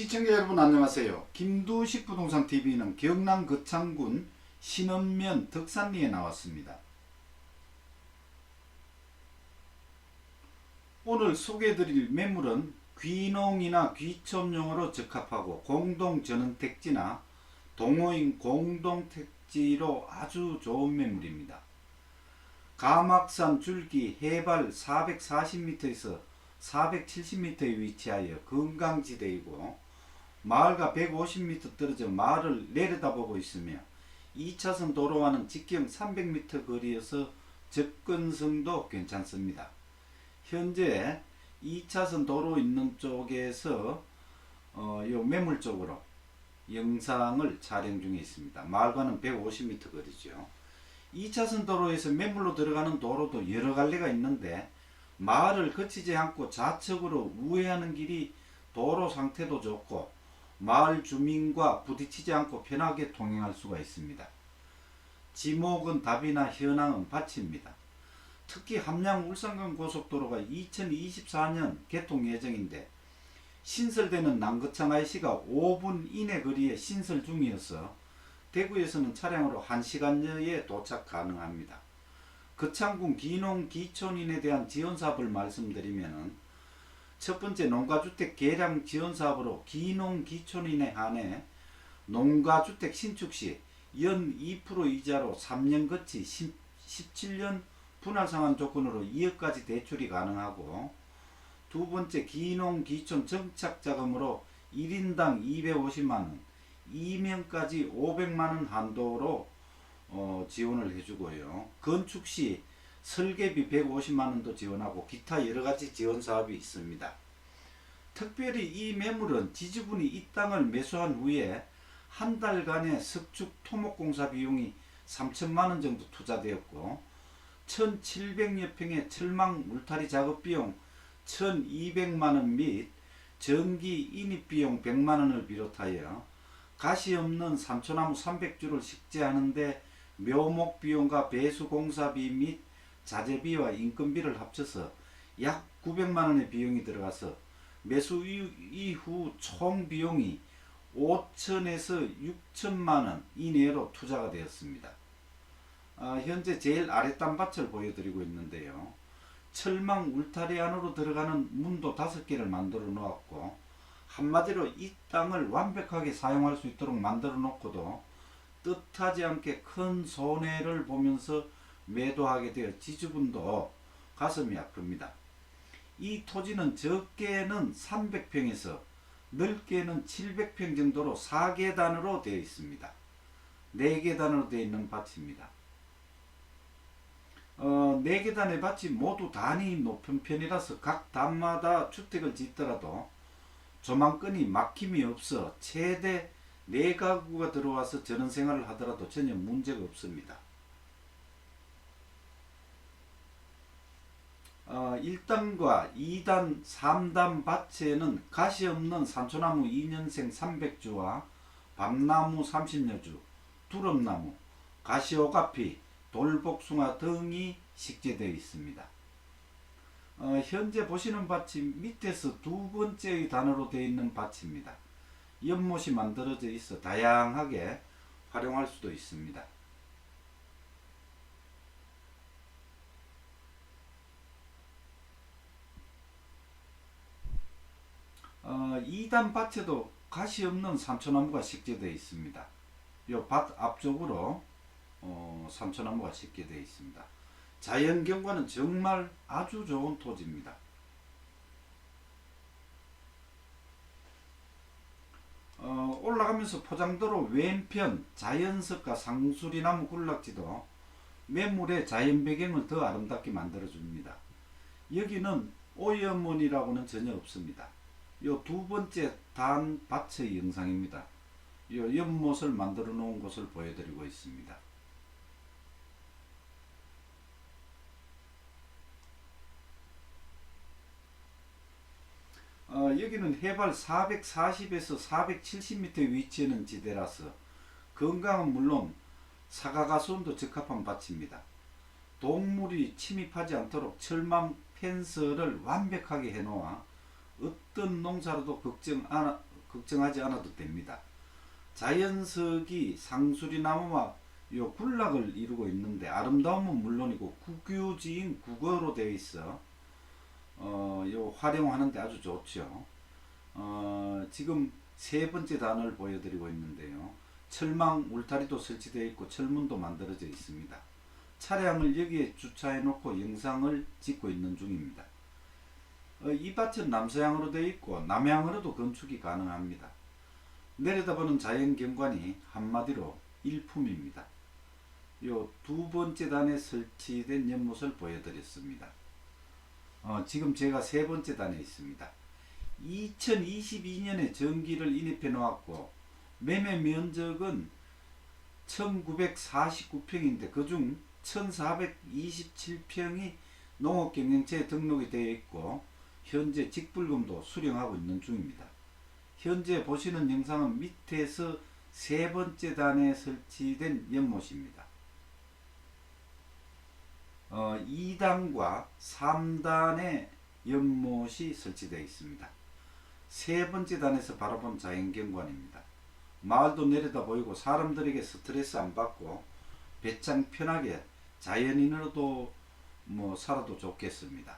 시청자 여러분 안녕하세요. 김두식 부동산 TV는 경남 거창군 신읍면 덕산리에 나왔습니다. 오늘 소개해드릴 매물은 귀농이나 귀촌용으로 적합하고 공동 전원택지나 동호인 공동택지로 아주 좋은 매물입니다. 가막산 줄기 해발 440m에서 470m에 위치하여 건강지대이고 마을과 150m 떨어져 마을을 내려다보고 있으며 2차선 도로와는 직경 300m 거리여서 접근성도 괜찮습니다. 현재 2차선 도로 있는 쪽에서 어, 요 매물 쪽으로 영상을 촬영 중에 있습니다. 마을과는 150m 거리죠. 2차선 도로에서 매물로 들어가는 도로도 여러 갈래가 있는데 마을을 거치지 않고 좌측으로 우회하는 길이 도로 상태도 좋고 마을 주민과 부딪히지 않고 편하게 통행할 수가 있습니다. 지목은 답이나 현황은 밭입니다. 특히 함양 울산간 고속도로가 2024년 개통 예정인데 신설되는 남거창 IC가 5분 이내 거리에 신설 중이어서 대구에서는 차량으로 1시간여에 도착 가능합니다. 거창군 기농 기촌인에 대한 지원 사업을 말씀드리면은 첫 번째 농가주택 개량 지원 사업으로 기농 기촌인에 한해 농가주택 신축 시 연 2% 이자로 3년 거치 10, 17년 분할 상환 조건으로 2억까지 대출이 가능하고 두 번째 기농 기촌 정착 자금으로 1인당 250만 원, 2명까지 500만 원 한도로 어, 지원을 해주고요. 건축 시 설계비 150만 원도 지원하고 기타 여러 가지 지원 사업이 있습니다. 특별히 이 매물은 지주분이 이 땅을 매수한 후에 한 달간의 석축 토목공사 비용이 3천만 원 정도 투자되었고 1,700여 평의 철망 울타리 작업 비용 1,200만 원 및 전기 인입 비용 100만 원을 비롯하여 가시 없는 삼초나무 300주를 식재하는데 묘목 비용과 배수 공사비 및 자재비와 인건비를 합쳐서 약 900만 원의 비용이 들어가서 매수 이후 총 비용이 5천에서 6천만 원 이내로 투자가 되었습니다. 아, 현재 제일 아랫단 밭을 보여드리고 있는데요. 철망 울타리 안으로 들어가는 문도 다섯 개를 만들어 놓았고 한마디로 이 땅을 완벽하게 사용할 수 있도록 만들어 놓고도 뜻하지 않게 큰 손해를 보면서 매도하게 되어 지주분도 가슴이 아픕니다. 이 토지는 적게는 300평에서 넓게는 700평 정도로 4계단으로 되어 있습니다. 4계단으로 되어 있는 밭입니다. 어, 4계단의 밭이 모두 단위 높은 편이라서 각 단마다 주택을 짓더라도 조망권이 막힘이 없어 최대 4가구가 들어와서 전원 생활을 하더라도 전혀 문제가 없습니다. 어, 1단과 2단, 3단 밭에는 가시 없는 산초나무 2년생 300주와 밤나무 30여주, 두릅나무, 가시오가피, 돌복숭아 등이 식재되어 있습니다. 어, 현재 보시는 밭이 밑에서 두 번째의 단어로 되어 있는 밭입니다. 연못이 만들어져 있어 다양하게 활용할 수도 있습니다. 어, 2단 밭에도 가시 없는 삼초나무가 식재되어 있습니다. 이밭 앞쪽으로 어, 삼초나무가 식재되어 있습니다. 자연 경관은 정말 아주 좋은 토지입니다. 어, 올라가면서 포장도로 왼편 자연석과 상수리나무 군락지도 매물의 자연 배경을 더 아름답게 만들어 줍니다. 여기는 오염원이라고는 전혀 없습니다. 요 두 번째 단 밭의 영상입니다. 요 연못을 만들어 놓은 곳을 보여드리고 있습니다. 어, 여기는 해발 440에서 470m 위치하는 지대라서 건강은 물론 사과가수원도 적합한 밭입니다. 동물이 침입하지 않도록 철망 펜스를 완벽하게 해놓아 어떤 농사로도 걱정 안, 걱정하지 않아도 됩니다. 자연석이 상수리 나무와 요 군락을 이루고 있는데 아름다움은 물론이고 국유지인 국어로 되어 있어 어, 요 활용하는데 아주 좋죠. 어, 지금 세 번째 단을 보여드리고 있는데요. 철망 울타리도 설치되어 있고 철문도 만들어져 있습니다. 차량을 여기에 주차해 놓고 영상을 찍고 있는 중입니다. 어, 이 밭은 남서향으로 되어 있고 남향으로도 건축이 가능합니다. 내려다보는 자연 경관이 한마디로 일품입니다. 요 두 번째 단에 설치된 연못을 보여드렸습니다. 어, 지금 제가 세 번째 단에 있습니다. 2022년에 전기를 인입해 놓았고 매매 면적은 1949평인데 그중 1427평이 농업경영체에 등록이 되어 있고 현재 직불금도 수령하고 있는 중입니다. 현재 보시는 영상은 밑에서 세 번째 단에 설치된 연못입니다. 어, 2단과 3단의 연못이 설치되어 있습니다. 세 번째 단에서 바라본 자연경관입니다. 마을도 내려다 보이고 사람들에게 스트레스 안 받고 배짱 편하게 자연인으로도 뭐 살아도 좋겠습니다.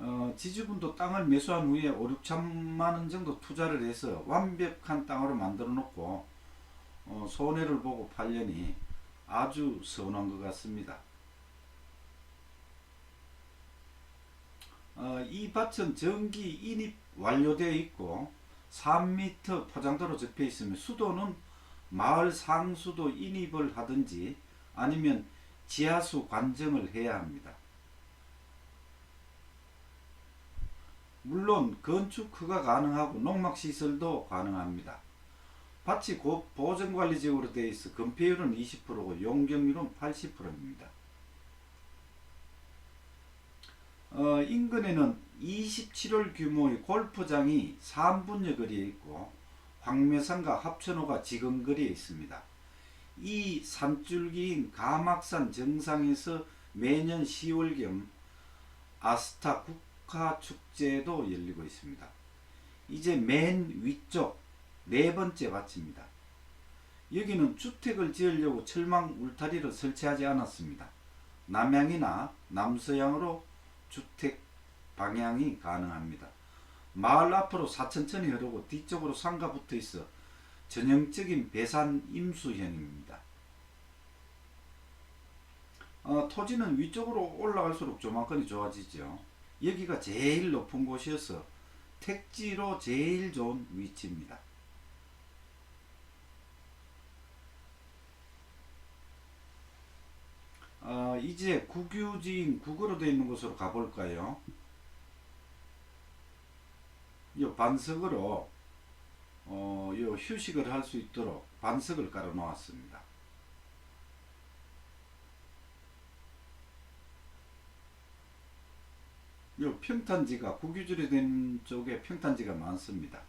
어, 지주분도 땅을 매수한 후에 5, 6천만 원 정도 투자를 해서 완벽한 땅으로 만들어 놓고 어, 손해를 보고 팔려니 아주 서운한 것 같습니다. 어, 이 밭은 전기 인입 완료되어 있고 3m 포장도로 적혀 있으며 수도는 마을 상수도 인입을 하든지 아니면 지하수 관정을 해야 합니다. 물론 건축 허가 가능하고 농막 시설도 가능합니다. 밭이 고 보전관리 지역으로 되어 있어 건폐율은 20%고 용적률은 80%입니다. 어, 인근에는 27월 규모의 골프장이 3분여 거리에 있고 황매산과 합천호가 지근거리에 있습니다. 이 산줄기인 가막산 정상에서 매년 10월경 아스타 국 화 축제도 열리고 있습니다. 이제 맨 위쪽 네 번째 밭입니다. 여기는 주택을 지으려고 철망 울타리를 설치하지 않았습니다. 남향이나 남서향으로 주택 방향이 가능합니다. 마을 앞으로 사천천이 흐르고 뒤쪽으로 산가 붙어 있어 전형적인 배산 임수형입니다. 어, 토지는 위쪽으로 올라갈수록 조망권이 좋아지죠. 여기가 제일 높은 곳이어서 택지로 제일 좋은 위치입니다. 어, 이제 국유지인 국어로 되어 있는 곳으로 가볼까요? 이 반석으로 어, 요 휴식을 할 수 있도록 반석을 깔아 놓았습니다. 요 평탄지가 국유지로 된 쪽에 평탄지가 많습니다.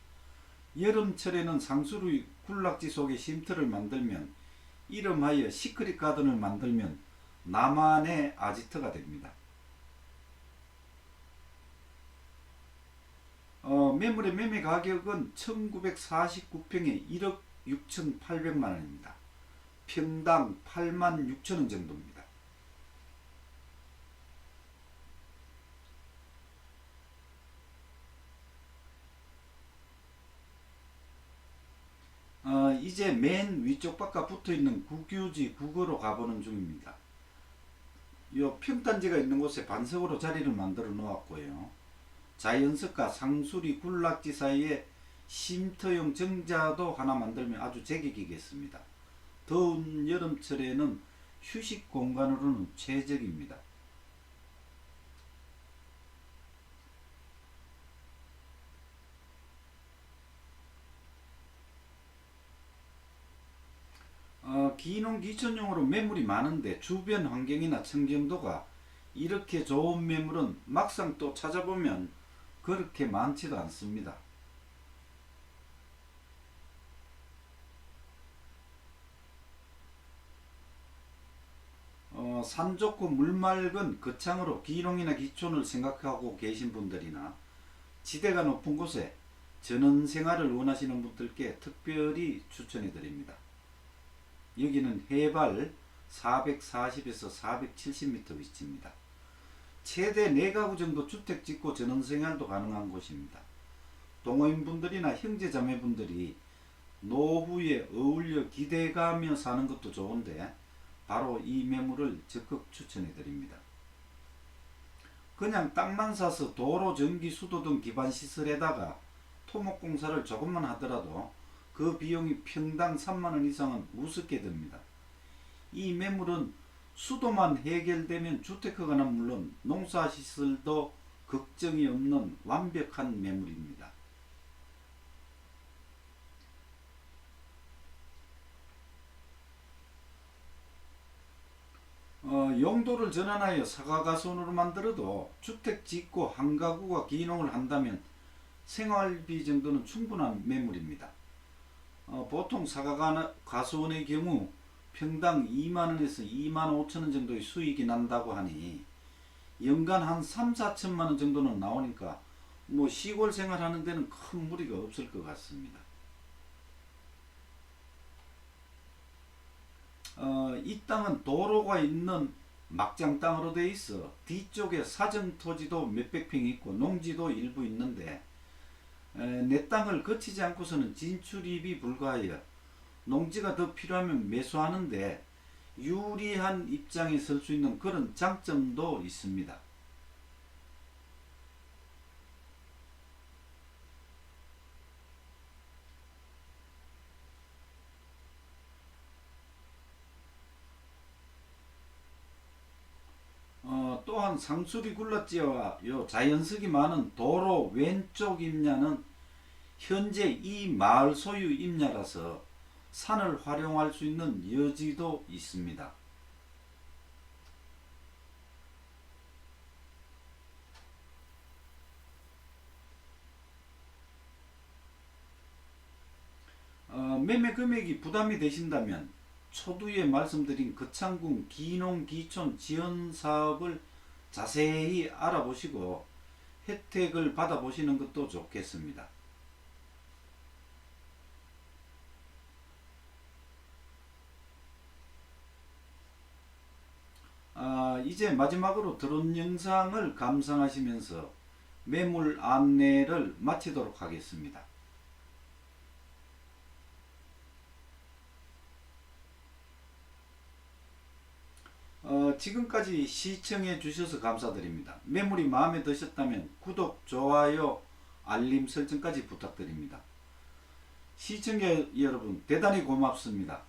여름철에는 상수리 군락지 속에 쉼터를 만들면 이름하여 시크릿 가든을 만들면 나만의 아지트가 됩니다. 어, 매물의 매매 가격은 1949평에 1억 6,800만 원입니다. 평당 8만 6천 원 정도입니다. 어, 이제 맨 위쪽 바깥 붙어 있는 국유지 국어로 가보는 중입니다. 요 평단지가 있는 곳에 반석으로 자리를 만들어 놓았고요. 자연석과 상수리 군락지 사이에 쉼터용 정자도 하나 만들면 아주 제격이겠습니다. 더운 여름철에는 휴식 공간으로는 최적입니다. 어, 기농 기촌용으로 매물이 많은데 주변 환경이나 청정도가 이렇게 좋은 매물은 막상 또 찾아보면 그렇게 많지도 않습니다. 어, 산 좋고 물 맑은 거창으로 기농이나 기촌을 생각하고 계신 분들이나 지대가 높은 곳에 전원 생활을 원하시는 분들께 특별히 추천해 드립니다. 여기는 해발 440에서 470m 위치입니다. 최대 4가구 정도 주택 짓고 전원 생활도 가능한 곳입니다. 동호인분들이나 형제자매분들이 노후에 어울려 기대가며 사는 것도 좋은데 바로 이 매물을 적극 추천해 드립니다. 그냥 땅만 사서 도로, 전기, 수도 등 기반 시설에다가 토목 공사를 조금만 하더라도 그 비용이 평당 3만 원 이상은 우습게 듭니다. 이 매물은 수도만 해결되면 주택허가는 물론 농사 시설도 걱정이 없는 완벽한 매물입니다. 어, 용도를 전환하여 사과가손으로 만들어도 주택 짓고 한 가구가 기농을 한다면 생활비 정도는 충분한 매물입니다. 어, 보통 사과가수원의 경우 평당 2만원에서 2만 5천원 정도의 수익이 난다고 하니 연간 한 3, 4천만 원 정도는 나오니까 뭐 시골 생활하는 데는 큰 무리가 없을 것 같습니다. 어, 이 땅은 도로가 있는 막장 땅으로 되어 있어 뒤쪽에 사정 토지도 몇백 평 있고 농지도 일부 있는데 에, 내 땅을 거치지 않고서는 진출입이 불가하여 농지가 더 필요하면 매수하는데 유리한 입장에 설 수 있는 그런 장점도 있습니다. 어, 상수리 굴락지와 요 자연석이 많은 도로 왼쪽 임야는 현재 이 마을 소유 임야라서 산을 활용할 수 있는 여지도 있습니다. 어, 매매 금액이 부담이 되신다면 초두에 말씀드린 거창군 기농 기촌 지원 사업을 자세히 알아보시고 혜택을 받아보시는 것도 좋겠습니다. 아, 이제 마지막으로 드론 영상을 감상하시면서 매물 안내를 마치도록 하겠습니다. 어, 지금까지 시청해 주셔서 감사드립니다. 매물이 마음에 드셨다면 구독, 좋아요, 알림 설정까지 부탁드립니다. 시청자 여러분 대단히 고맙습니다.